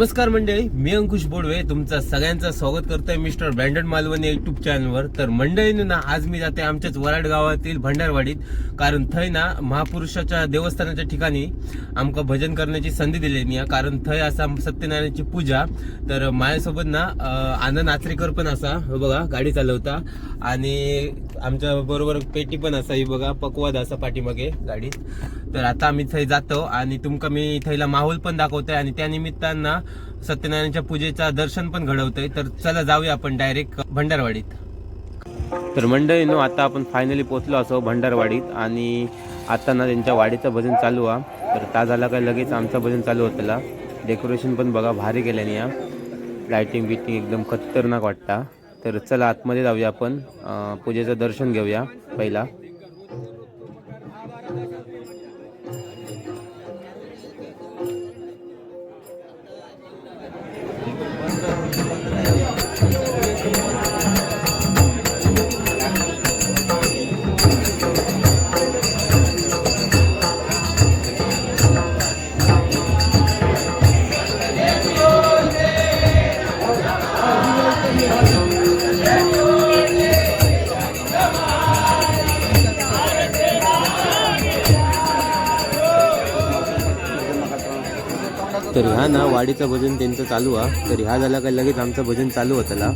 नमस्कार मंडळी मी अंकुश बोडवे तुमचं सगळ्यांचं स्वागत करतोय मिस्टर ब्रँडन मालवणी युट्यूब चॅनलवर तर मंडळीनं ना आज मी जाते आमच्याच वराड गावातील भंडारवाडीत कारण थंय ना महापुरुषाच्या देवस्थानाच्या ठिकाणी आमका भजन करण्याची संधी दिलेली आहे. कारण थंय असा सत्यनारायणची पूजा तर माझ्यासोबत ना आनंद आचरेकर पण असा हे बघा गाडी चालवता. आणि आमच्या बरोबर पेटी पण असा ही बघा पकवाद असा पाठीमागे गाडीत. तर आता आम्ही थंय जातो आणि तुमका मी थैला माहोल पण दाखवतोय आणि त्या निमित्तानं सत्यनारायणच्या पूजेचा दर्शन पण घडवतोय. तर चला जाऊया आपण डायरेक्ट भंडारवाडीत. तर मंडळीनो आता आपण फायनली पोहोचलो असो भंडारवाडीत आणि आता ना त्यांच्या वाडीचं भजन चालू हा तर ता झाला काय लगेच आमचं भजन चालू होतं डेकोरेशन पण बघा भारी केल्याने या. लायटिंग बिटिंग एकदम खतरनाक वाटता. तर चला आतमध्ये जाऊया आपण. पूजेचं दर्शन घेऊया पहिला. तर ह्या ना वाडीचं भजन त्यांचं चालू आहे तर ह्या झाला काय लगेच आमचं भजन चालू होतला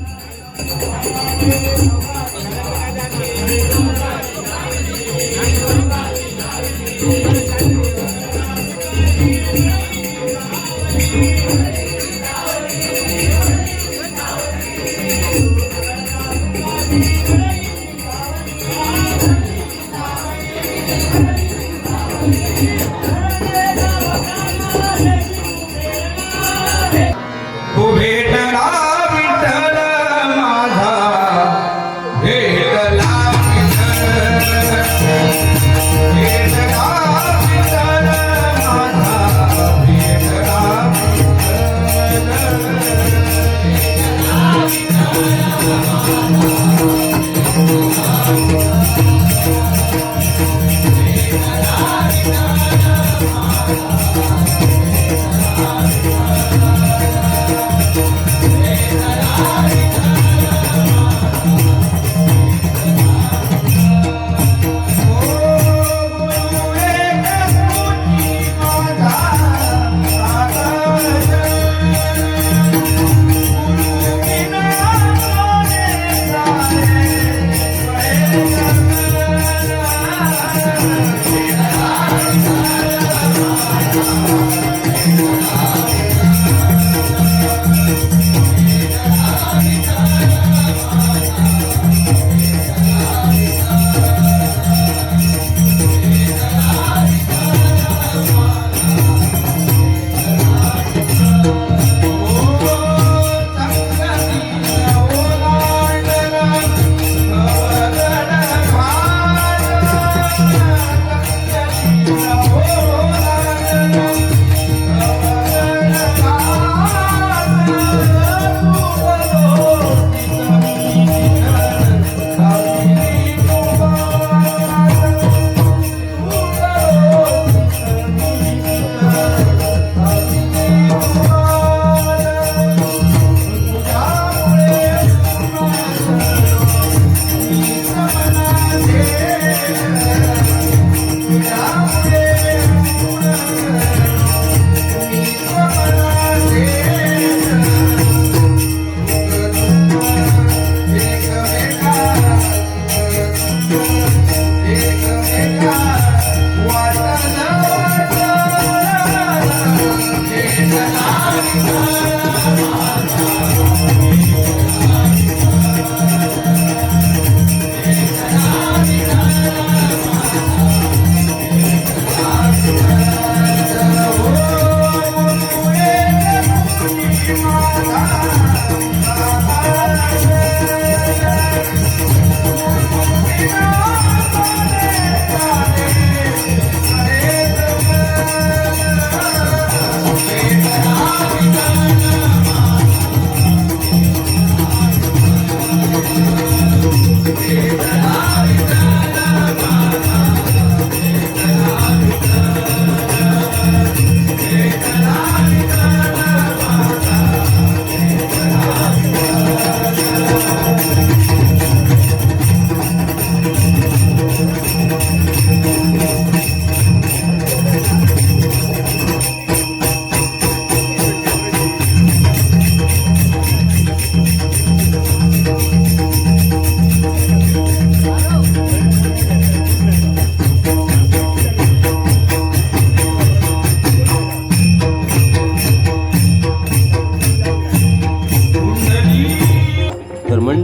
तू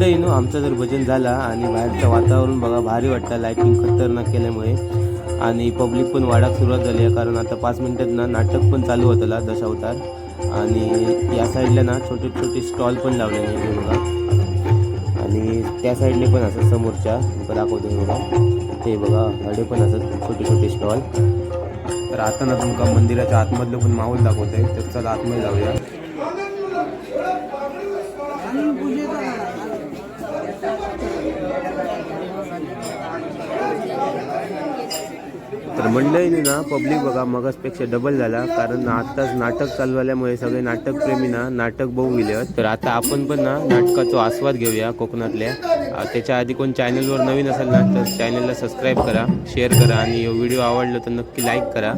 मंडळीनो आमचं जर भजन झाला आणि बाहेरचं वातावरण बघा भारी वाटतं. लाईटिंग खतरनाक केल्यामुळे. आणि पब्लिक पण वाढाक सुरुवात झाली आहे कारण आता पाच मिनटात ना नाटक पण चालू होतं दशावतार. आणि या साईडला ना छोटे छोटे स्टॉल पण लावलेले आहे बघा. आणि त्या साईडने पण असं समोरच्या दाखवतो बघा. ते बघा हडे पण असत छोटे छोटे स्टॉल तर आता ना तुमका मंदिराच्या आतमधलं पण माहोल दाखवतंय. तर चला आतमध्ये जाऊया. मंडळीने ना पब्लिक बघा मगसपेक्षा डबल झाला. कारण आत्ताच नाटक चालू झाल्यामुळे सगळे नाटकप्रेमी ना नाटक बघू गेले तर आता आपण पण ना नाटकाचा आस्वाद घेऊया कोकणातल्या. त्याच्या आधी कोण चॅनलवर नवीन असेल ना तर चॅनलला सबस्क्राईब करा शेअर करा आणि व्हिडिओ आवडला तर नक्की लाईक करा.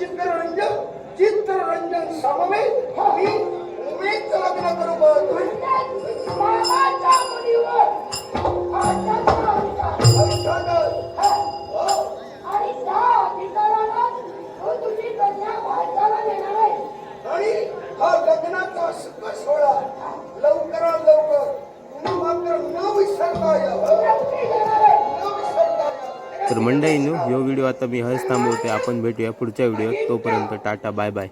चित्ररंजन चित्ररंजन समवे हवी उमेद लग्न बरोबर आणि हा. लग्नाचा तर मंडळीनो ह्यो व्हिडिओ आता मी हळच थांबवते आपण भेटूया पुढच्या व्हिडिओत. तोपर्यंत टाटा बाय बाय.